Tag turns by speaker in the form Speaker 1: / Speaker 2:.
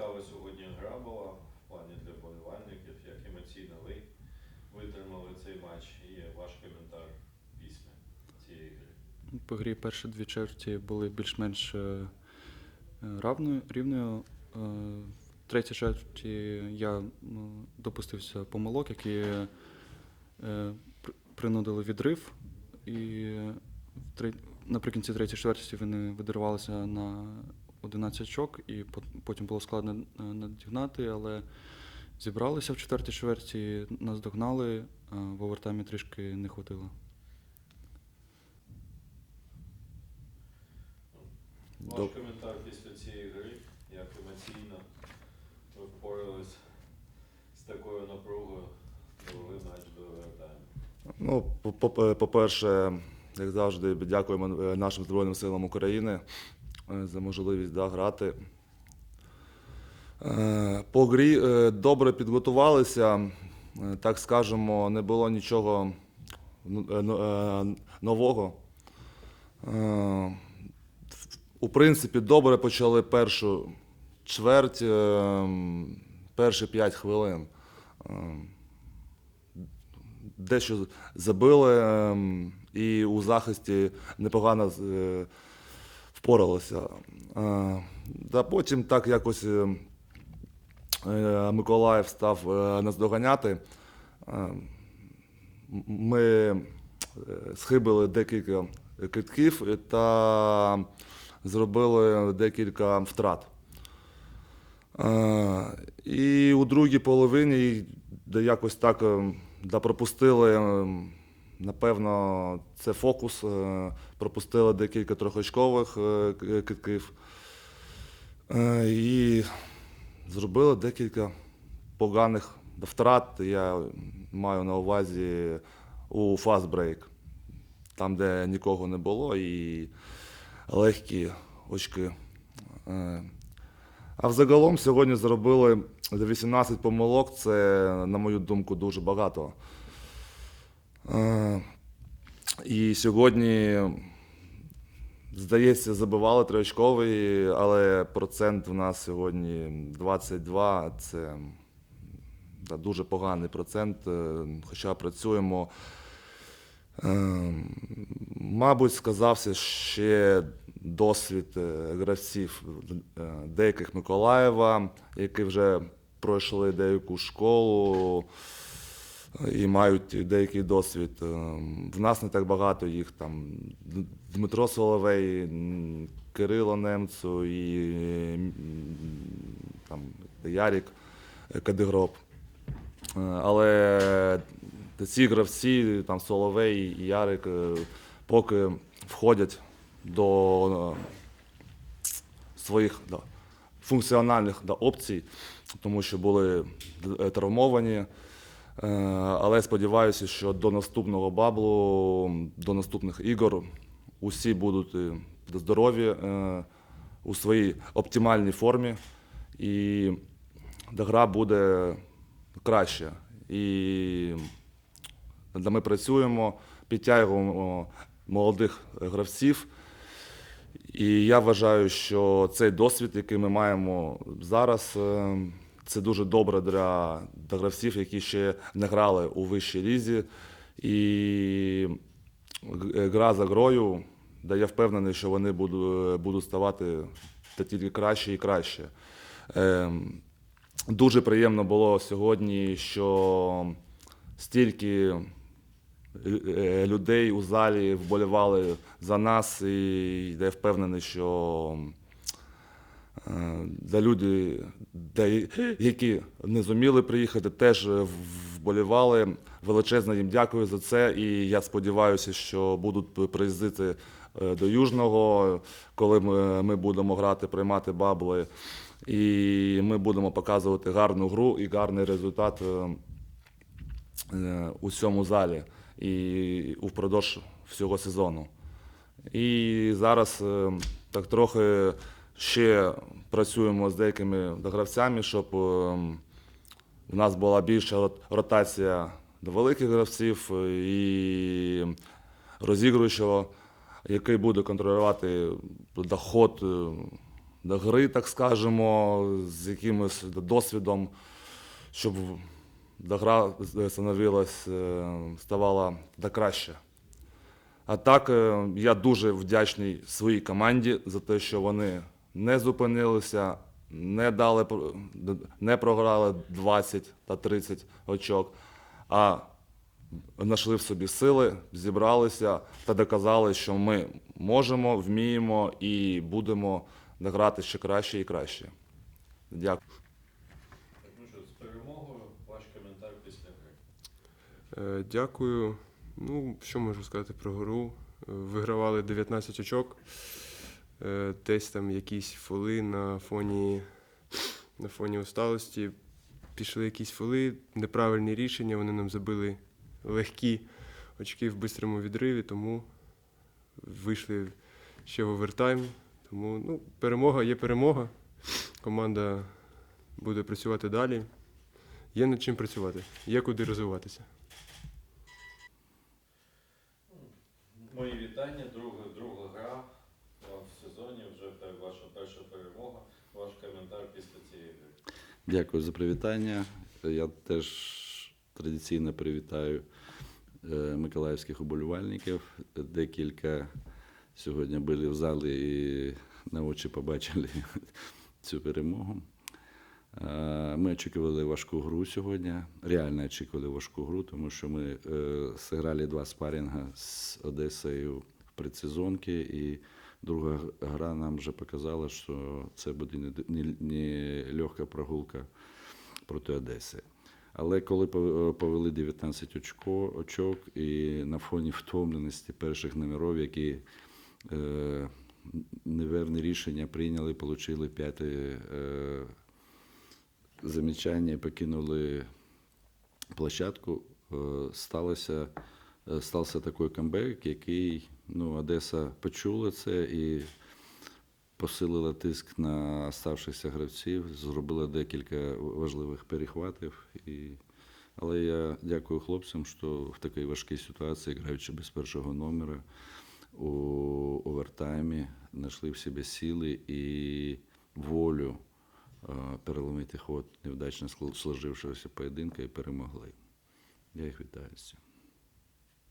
Speaker 1: цікава сьогодні гра була в плані для болівальників, як емоційно ви витримали цей матч і ваш коментар після цієї гри.
Speaker 2: По грі перші дві черті були більш-менш е, равною, рівною. Е, В третій черті я допустився помилок, які е, принудили відрив. І наприкінці третьої чверті вони видривалися на 11 очок, і потім було складно е, надігнати, але зібралися в четвертій чверті, нас догнали, а в овертаймі трішки не хватило.
Speaker 1: Ваш
Speaker 3: Доб-
Speaker 1: коментар після цієї гри, як емоційно ви впорались з такою напругою, довели матч до овертайму.
Speaker 3: Ну, по- по- по-перше, як завжди, дякуємо е, нашим Збройним силам України е, за можливість да, грати. Е, По грі е, добре підготувалися, е, так скажемо, не було нічого ну, е, ну, е, нового. Е, У принципі, добре почали першу чверть, е, перші 5 хвилин. Е, дещо забили і у захисті непогано впоралися. Е, Та потім так якось е, е, Миколаїв став наздоганяти. Е, Ми схибили декілька китків та зробили декілька втрат. І у другій половині, якось так пропустили, е, напевно, це фокус, е, пропустили декілька трьохочкових е, китків. Е, І зробили декілька поганих втрат. Я маю на увазі у фастбрейк, там, де нікого не було, і легкі очки. А взагалом сьогодні зробили 18 помилок. Це, на мою думку, дуже багато. І сьогодні, здається, забивали триочковий, але процент в нас сьогодні 22. Це дуже поганий процент, е, хоча працюємо. Е, Мабуть, сказався ще досвід е, гравців деяких Миколаєва, які вже пройшли деяку школу і мають деякий досвід. Е, В нас не так багато їх там. Дмитро Соловей, Кирило Немцу і там, Ярік Кадигроб. Е, Але ці гравці, там Соловей і Ярик, е, поки входять до е, своїх да, функціональних да, опцій, тому що були травмовані. Е, Але сподіваюся, що до наступного баблу, до наступних ігор усі будуть е, здорові е, у своїй оптимальній формі. І гра буде краще. І ми працюємо, підтягуємо молодих гравців. І я вважаю, що цей досвід, який ми маємо зараз, це дуже добре для, для гравців, які ще не грали у вищій лізі. І гра за грою, де я впевнений, що вони будуть, будуть ставати та тільки краще і краще. Ем, Дуже приємно було сьогодні, що стільки е, людей у залі вболівали за нас, і я впевнений, що е, за люди, які не зуміли приїхати, теж вболівали. Величезно їм дякую за це. І я сподіваюся, що будуть приїздити е, до Южного, коли ми, будемо грати, приймати бабли. І ми будемо показувати гарну гру і гарний результат е, е, у цьому залі і впродовж всього сезону. І зараз е, так трохи ще працюємо з деякими гравцями, щоб е, у нас була більша ротація до великих гравців і розігруючого, який буде контролювати доход е, до гри, так скажемо, з якимось досвідом, щоб гра е, ставала до краще. А так, е, я дуже вдячний своїй команді за те, що вони не зупинилися, не дали не програли 20 та 30 очок, а знайшли в собі сили, зібралися та доказали, що ми можемо, вміємо і будемо грати ще краще і краще. Дякую.
Speaker 1: З перемогою ваш коментар після гри.
Speaker 4: Дякую. Ну, що можу сказати про гру? Вигравали 19 очок. Е, Десь там якісь фоли на фоні, на фоні усталості. Пішли якісь фоли, неправильні рішення. Вони нам забили легкі очки в бистрому відриві, тому вийшли ще в овертайм. Тому ну, перемога є перемога. Команда буде працювати далі. Є над чим працювати, є куди розвиватися.
Speaker 1: Мої вітання, друга, друга гра вам в сезоні, вже ваша перша перемога. Ваш коментар після цієї гри.
Speaker 5: Дякую за привітання. Я теж традиційно привітаю е, миколаївських уболівальників. Декілька сьогодні були в залі і на очі побачили цю перемогу. Е, Ми очікували важку гру сьогодні. Реально очікували важку гру, тому що ми е, зіграли два спарінга з Одесою в предсезонки, і друга гра нам вже показала, що це буде не, не, не легка прогулка проти Одеси. Але коли повели 19 очко, очок і на фоні втомленості перших номерів, які е, неверне рішення прийняли, отримали п'яте е, замічання покинули площадку, е, сталося, е, стався такий камбек, який ну, Одеса почула це і посилила тиск на оставшихся гравців, зробила декілька важливих перехватів. І... Але я дякую хлопцям, що в такій важкій ситуації, граючи без першого номера у овертаймі, знайшли в себе сили і волю переломити ход невдачно сл- сложившогося поєдинка і перемогли. Я їх вітаю з цим.